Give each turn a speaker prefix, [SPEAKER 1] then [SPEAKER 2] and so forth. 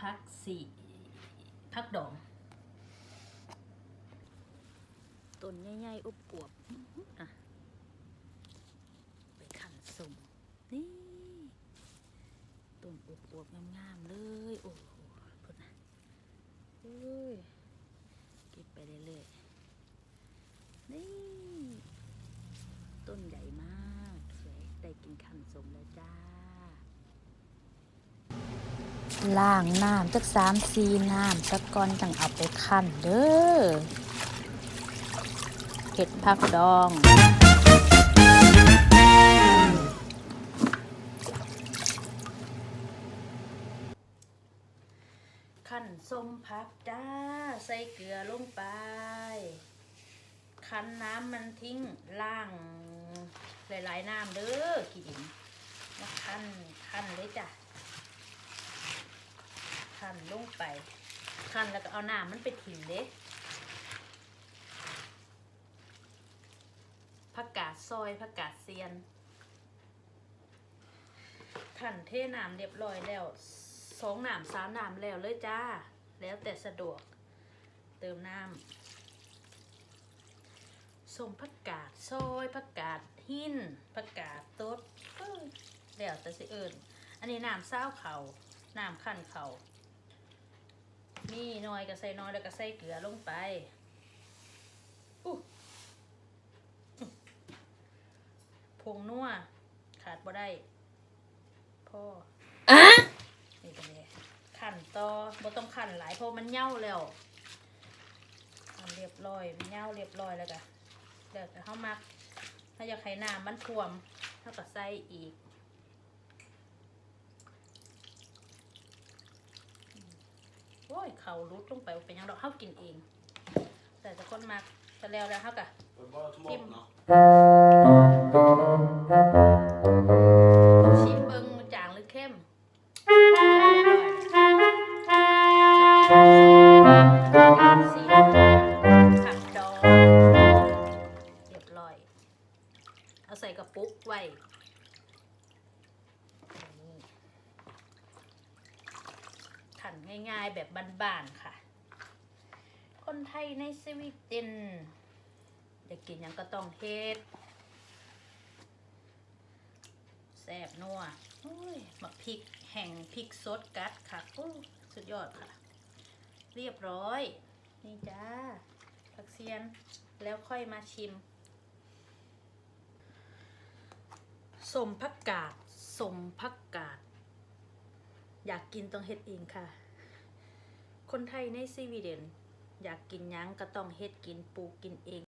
[SPEAKER 1] พักสีพักดองต้นใหญ่ๆอุบอวบอะไปขันสมนี่ต้นอุบอวบงามๆเลย โอ้โหพุ่นนะเอ้ยเก็บไปเรื่อยๆนี่ ต้นใหญ่มากสวยได้กินขันสมแล้วจ้า
[SPEAKER 2] ล้างน้ำจักสามสีน้ำตะก่อนจังเอาไปคั่นเด้อเห็ดผักดอง
[SPEAKER 1] ขั้นส้มพักจ้า ใส่เกลือลงไป คั้นน้ำมันทิ้งล่าง หลายๆน้ำเด้อขี้ดินมาคั้นคั้นเลยจ้ะ นลงไปคันแล้วก็เอาน้ำมันไปถิ่มเด้ผักกาดซอยผักกาดเซียนขันเทน้ำเรียบร้อยแล้วสองน้ำสามน้ำแล้วเลยจ้า แล้วแต่สะดวกเติมน้ำส้มผักกาดซอยผักกาดหินผักกาดต๊ดแล้วแต่สิเอิญอันนี้น้ำซ้าเขาน้ำขั้นเข่า มีน้อยก็ใส่น้อยแล้วก็ใส่เกลือลงไปอู้อื้อผงนัวขาดบ่ได้พ่อนี่เป็นไงขันต่อบ่ต้องขันหลายเพราะมันเหย้าแล้วอันเรียบร้อยมันเหย้าเรียบร้อยแล้วก็เดี๋ยวเข้ามัก ถ้าอยากให้น้ำมันท่วมเท่ากับใส่อีก อ้ยเขารุดลงไปเป็นหยังดอกเข้ากินเอง แต่จะคนมักจะแล้วแล้วเท่ากับ
[SPEAKER 3] เป็นว่าทุกคนเนาะ
[SPEAKER 1] ชิมเบิงจางหรือเข้มสีผักดองเรียบร้อยเอาใส่กระปุกไว้นี่ ขันง่ายๆแบบบ้านๆค่ะ คนไทยในสวีเดนอยากกินยังก็ต้องเฮ็ดแซ่บนัวหมักพริกแห่งพริกสดกัดค่ะโอ้สุดยอดค่ะ เรียบร้อย นี่จ้าผักเซียนแล้วค่อยมาชิมสมผักกาดสมผักกาด อยากกินต้องเฮ็ดเองค่ะ คนไทยในสวีเดน อยากกินยังก็ต้องเฮ็ดกินปลูกกินเอง